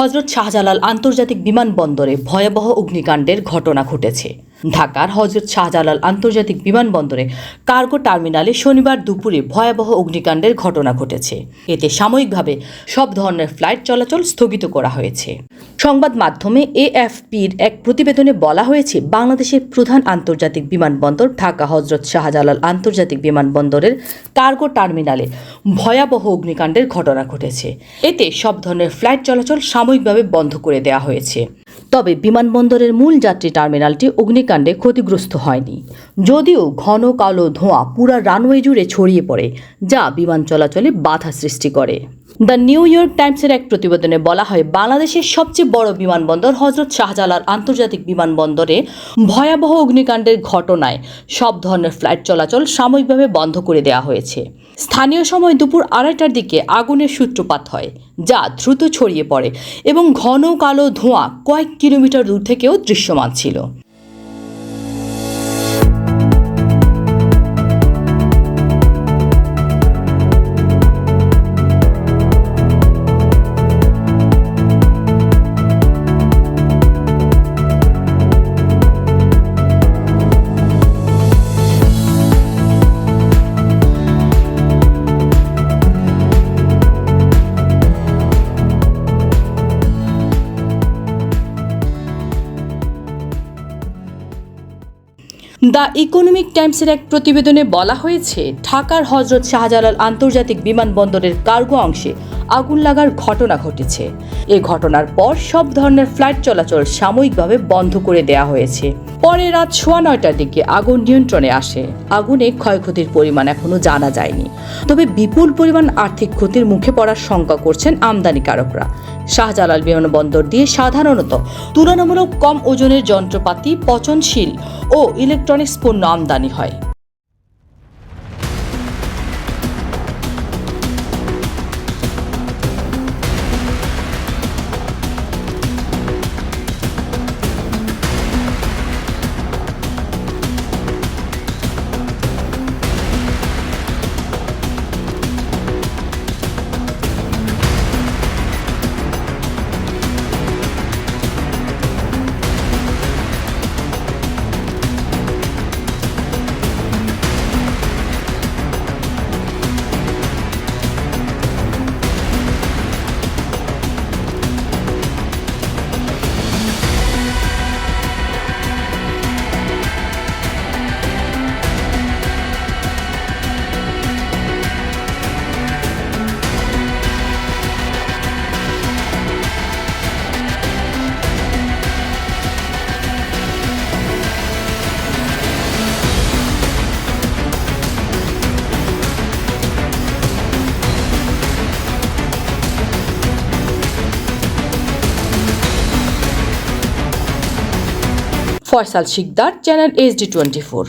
হজরত শাহজালাল আন্তর্জাতিক বিমানবন্দরে ভয়াবহ অগ্নিকাণ্ডের ঘটনা ঘটেছে। ঢাকার হজরত শাহজালাল আন্তর্জাতিক বিমানবন্দরে কার্গো টার্মিনালে শনিবার দুপুরে ভয়াবহ অগ্নিকাণ্ডের ঘটনা ঘটেছে। এতে সাময়িকভাবে সব ধরনের ফ্লাইট চলাচল স্থগিত করা হয়েছে। সংবাদ মাধ্যমে এএফপির এক প্রতিবেদনে বলা হয়েছে, বাংলাদেশের প্রধান আন্তর্জাতিক বিমানবন্দর ঢাকা হজরত শাহজালাল আন্তর্জাতিক বিমানবন্দরের কার্গো টার্মিনালে ভয়াবহ অগ্নিকাণ্ডের ঘটনা ঘটেছে। এতে সব ধরনের ফ্লাইট চলাচল সাময়িকভাবে বন্ধ করে দেওয়া হয়েছে। তবে বিমানবন্দরের মূল যাত্রী টার্মিনালটি অগ্নিকাণ্ডে ক্ষতিগ্রস্ত হয়নি। যদিও ঘন কালো ধোঁয়া পুরা রানওয়ে জুড়ে ছড়িয়ে পড়ে, যা বিমান চলাচলে বাধা সৃষ্টি করে। দ্য নিউ ইয়র্ক টাইমসের এক প্রতিবেদনে বলা হয়, বাংলাদেশের সবচেয়ে বড় বিমানবন্দর হজরত শাহজালাল আন্তর্জাতিক বিমানবন্দরে ভয়াবহ অগ্নিকাণ্ডের ঘটনায় সব ধরনের ফ্লাইট চলাচল সাময়িকভাবে বন্ধ করে দেওয়া হয়েছে। স্থানীয় সময় দুপুর আড়াইটার দিকে আগুনের সূত্রপাত হয়, যা দ্রুত ছড়িয়ে পড়ে এবং ঘন কালো ধোঁয়া কয়েক কিলোমিটার দূর থেকেও দৃশ্যমান ছিল। দ্য ইকোনমিক টাইমসের এক প্রতিবেদনে বলা হয়েছে ঢাকার হজরত শাহজালাল আন্তর্জাতিক বিমানবন্দরের কার্গো অংশে আগুন লাগার ঘটনা ঘটেছে। এ ঘটনার পর সব ধরনের ফ্লাইট চলাচল সাময়িকভাবে বন্ধ করে দেওয়া হয়েছে। পরে রাত সোয়া নয়টার দিকে আগুন নিয়ন্ত্রণে আসে। আগুনে ক্ষয়ক্ষতির পরিমাণ এখনও জানা যায়নি। তবে বিপুল পরিমাণ আর্থিক ক্ষতির মুখে পড়ার শঙ্কা করছেন আমদানিকারকরা। শাহজালাল বিমানবন্দর দিয়ে সাধারণত তুলনামূলক কম ওজনের যন্ত্রপাতি, পচনশীল ও ইলেকট্রনিক্স পণ্য আমদানি হয়। Faisal Sikdar channel HD twenty four